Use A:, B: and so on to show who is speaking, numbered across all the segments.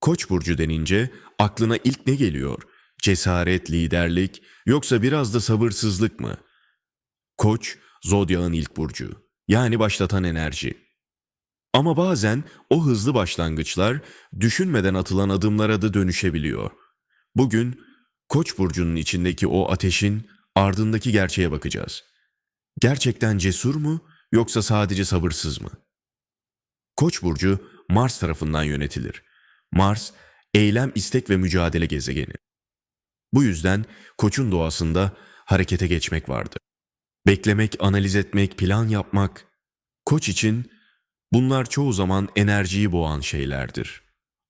A: Koç burcu denince aklına ilk ne geliyor? Cesaret, liderlik yoksa biraz da sabırsızlık mı? Koç zodyağın ilk burcu. Yani başlatan enerji. Ama bazen o hızlı başlangıçlar düşünmeden atılan adımlara da dönüşebiliyor. Bugün Koç burcunun içindeki o ateşin ardındaki gerçeğe bakacağız. Gerçekten cesur mu yoksa sadece sabırsız mı? Koç burcu Mars tarafından yönetilir. Mars eylem, istek ve mücadele gezegeni. Bu yüzden Koç'un doğasında harekete geçmek vardır. Beklemek, analiz etmek, plan yapmak. Koç için bunlar çoğu zaman enerjiyi boğan şeylerdir.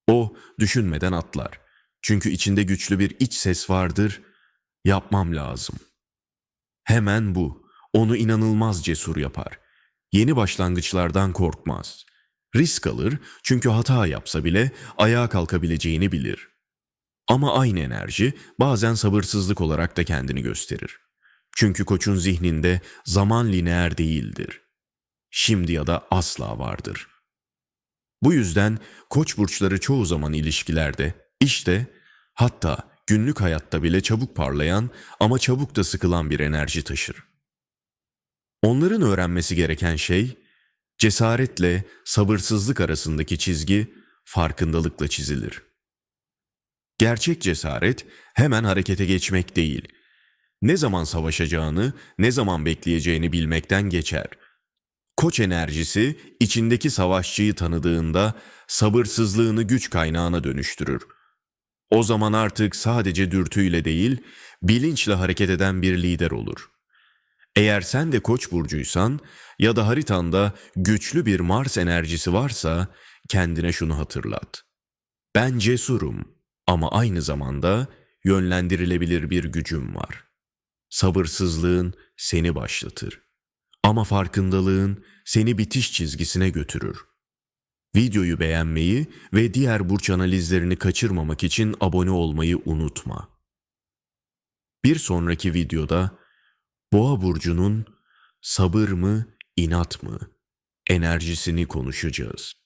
A: O düşünmeden atlar. Çünkü içinde güçlü bir iç ses vardır. Yapmam lazım. Hemen bu. Onu inanılmaz cesur yapar. Yeni başlangıçlardan korkmaz. Risk alır çünkü hata yapsa bile ayağa kalkabileceğini bilir. Ama aynı enerji bazen sabırsızlık olarak da kendini gösterir. Çünkü koçun zihninde zaman lineer değildir. Şimdi ya da asla vardır. Bu yüzden koç burçları çoğu zaman ilişkilerde, işte, hatta günlük hayatta bile çabuk parlayan ama çabuk da sıkılan bir enerji taşır. Onların öğrenmesi gereken şey, cesaretle sabırsızlık arasındaki çizgi farkındalıkla çizilir. Gerçek cesaret hemen harekete geçmek değil. Ne zaman savaşacağını, ne zaman bekleyeceğini bilmekten geçer. Koç enerjisi içindeki savaşçıyı tanıdığında sabırsızlığını güç kaynağına dönüştürür. O zaman artık sadece dürtüyle değil, bilinçle hareket eden bir lider olur. Eğer sen de Koç burcuysan ya da haritanda güçlü bir Mars enerjisi varsa kendine şunu hatırlat. Ben cesurum ama aynı zamanda yönlendirilebilir bir gücüm var. Sabırsızlığın seni başlatır. Ama farkındalığın seni bitiş çizgisine götürür. Videoyu beğenmeyi ve diğer burç analizlerini kaçırmamak için abone olmayı unutma. Bir sonraki videoda Boğa burcunun sabır mı, inat mı enerjisini konuşacağız.